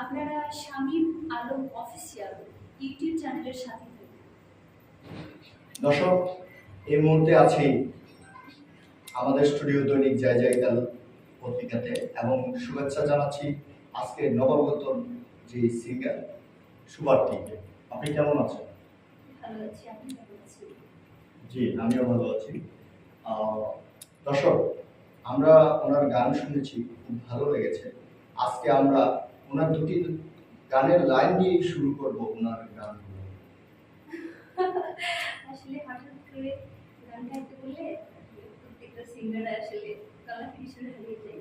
আপনারা Shamim Alam official YouTube চ্যানেলের সাথে থাকবেন। দর্শক এই মুহূর্তে আছি আমাদের স্টুডিও দৈনিক জয় জয়কাল পত্রিকাতে এবং শুভেচ্ছা জানাচ্ছি আজকে নবাগত যে সিঙ্গার সুভার্তিকে আপনি কেমন আছেন? ভালো আছি আপনি কেমন আছেন? জি আমিও ভালো আছি। দর্শক আমরা ওনার গান শুনেছি খুব ভালো লেগেছে। আজকে আমরা ওনার দুটি গানের লাইন দিয়ে শুরু করব ওনার গান আসলে হঠাৎ করে বললে, প্রত্যেকটা সিঙ্গার আসলে যায়।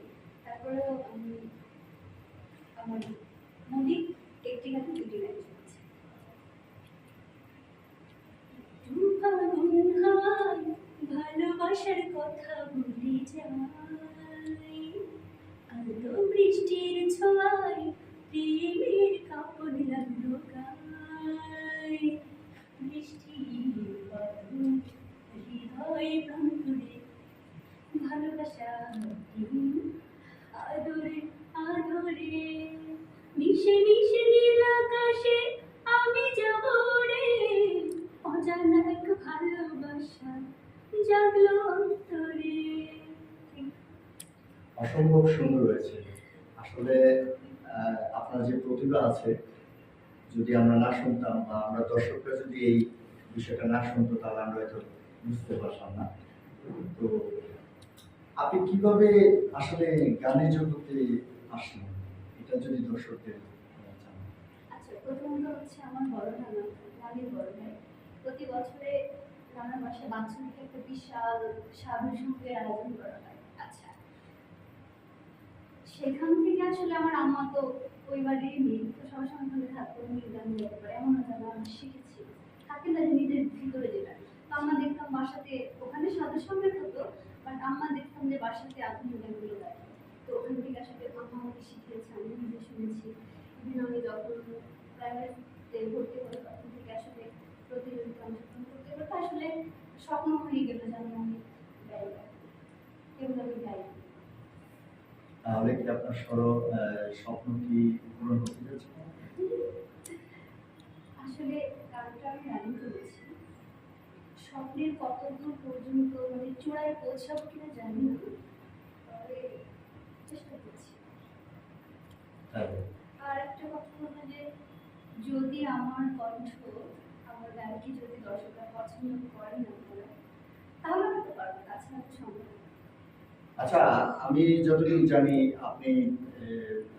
আমার মৌলিক একটি গান, দুটি গান। জাগলো অন্তরে অসম্ভব সুন্দর হয়েছে। আসলে আপনার যে প্রতিভা আছে, যদি আমরা না শুনতাম বা আমরা দর্শকরা যদি এই বিষয়টা না শুনতো, তাহলে আমরা হয়তো বুঝতে পারতাম না। তো আপনি কীভাবে আসলে গানের জগতে আসলেন? এটা যদি দর্শকদের আচ্ছা প্রথমত হচ্ছে আমার বড় নানা নানির বড় ভাই। প্রতি বছরে বাৎসরিক একটা বিশাল সাধু সঙ্গের আয়োজন করা হয়। আচ্ছা। সেখান থেকে আসলে আমার আম্মা তো ওই বাড়িরই মেয়ে, তো সবসময় ওখানে থাকতো উনি গান গাইতে পারে এমন যেন আমি শিখেছি। থাকে না নিজের ভিতরে যেটা। তো আমরা দেখতাম বাসাতে ওখানে সাধু সঙ্গের হতো বাট আম্মা দেখতাম যে বাসাতে আধুনিক গানগুলো গায় তো ওখান থেকে আসলে আম্মা আমাকে শিখিয়েছে, আমি নিজে শুনেছি। ইভেন আমি যখন প্রাইভেটে ভর্তি হই, তখন থেকে আসলে প্রতিযোগিতা অংশগ্রহণ করতে করতে আসলে স্বপ্ন হয়ে গেল আমি এগুলো আমি গাই তাহলে কি আপনার সর স্বপ্ন কি পূরণ হতে যাচ্ছে? আসলে গানটা আমি রানিং করেছি। স্বপ্নের কত দূর পর্যন্ত মানে চূড়ায় পৌঁছাবো কিনা জানি না তবে চেষ্টা করছি। আর একটা কথা হলো যে যদি আমার কণ্ঠ আমার গানকে যদি দর্শকরা পছন্দ করে না করে তাহলে হতে পারব তাছাড়া তো সম্ভব না। আচ্ছা আমি যতটুকু জানি আপনি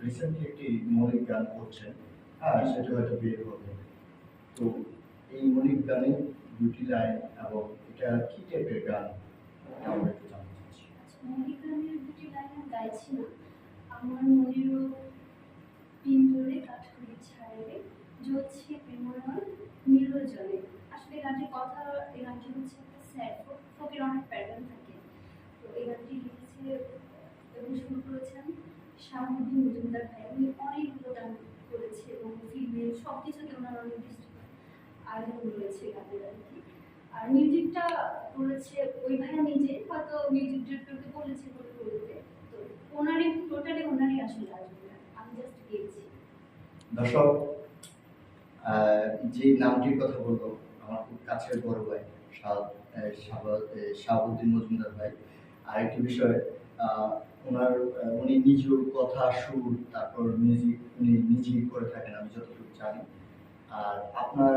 রিসেন্টলি একটি মৌলিক গান করছেন। হ্যাঁ সেটা হয়তো বের হবে। তো এই মৌলিক গানের দুটি লাইন এবং এটা কি টাইপের গান? আমরা একটু জানতে চাচ্ছি। আচ্ছা মৌলিক গানের দুটি লাইন গাইছি না। আমার মনেরও পিঞ্জরে কাঠুরি ছাড়ে জ্বলছে প্রেমরণ নির্জনে। আসলে গানটির কথা, এই গানটি হচ্ছে একটা স্যাড ফোকের অনেক প্যাটার্ন থাকে তো এই গানটি লিখেছে এবং শুরু করেছেন শাহাবুদ্দিন মজুমদার ভাই উনি অনেকগুলো গান করেছে এবং ফিল্মে সব কিছুতে ওনার অনেক বিস্তৃত আয়োজন রয়েছে গানের আর কি। আর মিউজিকটা করেছে ওই ভাইয়া নিজে, হয়তো মিউজিক ডিরেক্টরকে বলেছে বলে করতে তো ওনারই টোটালি ওনারই আসলে আসবে আমি জাস্ট গিয়েছি দর্শক যে নামটির কথা বলব, আমার খুব কাছের বড় ভাই শাহাবুদ্দিন মজুমদার ভাই। আরেকটি বিষয় ওনার উনি নিজেও কথা, সুর, তারপর মিউজিক উনি নিজেই করে থাকেন, আমি যতটুকু জানি। আর আপনার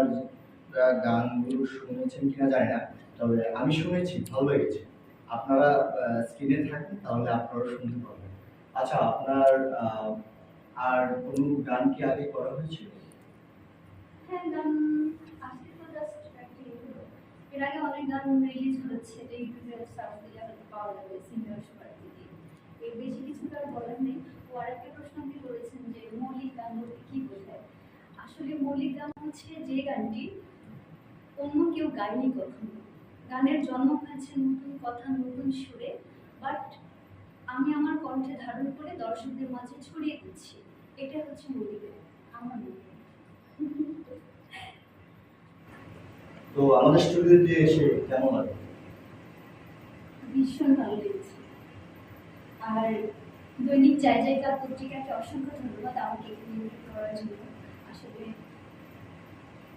গানগুলো শুনেছেন কিনা জানি না, তবে আমি শুনেছি, ভালো লেগেছে। আপনারা স্ক্রিনে থাকেন তাহলে আপনারা শুনতে পারবেন। আচ্ছা আপনার আর কোনো গান কি আগে করা হয়েছিল? হ্যাঁ এর আগে অনেক গান রিলিজ হচ্ছে যে ইউটিউবে সার্চ দিলে হয়তো পাওয়া যাবে, সিঙ্গার এর বেশি কিছু তো আর বলার নেই। ও আরেকটা প্রশ্ন আপনি করেছেন যে মৌলিক গান বলতে কি বোঝায়? আসলে মৌলিক গান হচ্ছে যে গানটি অন্য কেউ গায়নি কখনো। গানের জন্ম হয়েছে নতুন কথা নতুন সুরে বাট আমি আমার কণ্ঠে ধারণ করে দর্শকদের মাঝে ছড়িয়ে দিচ্ছি। এটা হচ্ছে মৌলিক গান আমার মনে তো আমাদের স্টুডিওতে এসে কেমন লাগে? ভীষণ ভালো আর দৈনিক যায় জায়গা পত্রিকাকে অসংখ্য ধন্যবাদ আমাকে এখানে করার জন্য। আসলে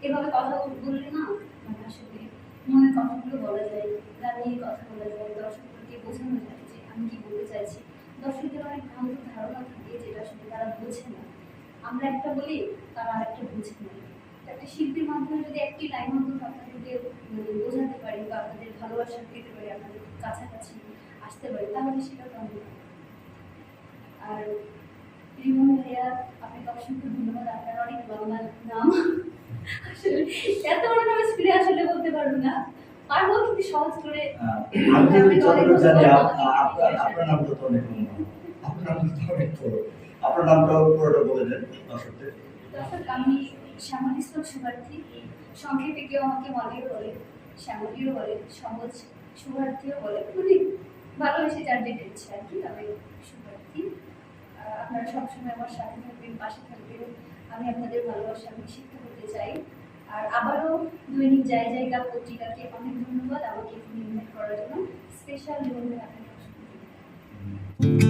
এভাবে কথা বললে না মানে আসলে মনের কথাগুলো বলা যায়, গানে কথা বলা যায়, দর্শকদেরকে বোঝানো যায় যে আমি কি বলতে চাইছি। দর্শকদের অনেক ভ্রান্ত ধারণা থাকে যেটা আসলে তারা বোঝে না। আমরা একটা বলি, তারা আরেকটা বুঝে না। একটা শিল্পীর মাধ্যমে যদি একটি লাইন অন্তত আপনাদেরকে মানে বোঝাতে পারি বা আপনাদের ভালোবাসা পেতে পারি, আপনাদের কাছাকাছি আসতে পারি, তাহলে সেটা তো আর রিমন ভাইয়া আপনাকে অসংখ্য ধন্যবাদ। আপনার অনেক লম্বা নাম। আসলে এত বড় নাম স্পিডে আসলে বলতে পারব না। পারব কিন্তু সহজ করে। আহ, আমি যদি যতটুকু জানি আপ- আপনার আপনার নামটা তো অনেক আপনার নামটা তো অনেক বড়। আপনার নামটাও পুরোটা বলে দেন দর্শকদের। দর্শক আমি শ্যামল ইসলাম শুভার্থী সংক্ষেপে কেউ আমাকে মনেও বলে শ্যামলীও বলে সহজ শুভার্থীও বলে। ভালোবেসে যার যেটা ইচ্ছে আর কি তবে শুভার্থী আপনারা সবসময় আমার সাথে থাকবেন, পাশে থাকবেন। আমি আপনাদের ভালোবাসা, আমি শিক্ষা করতে চাই। আর আবারও দৈনিক যাই জায়গা পত্রিকাকে অনেক ধন্যবাদ। আমাকে ইনভাইট করার জন্য স্পেশাল আপনাকে ধন্যবাদ।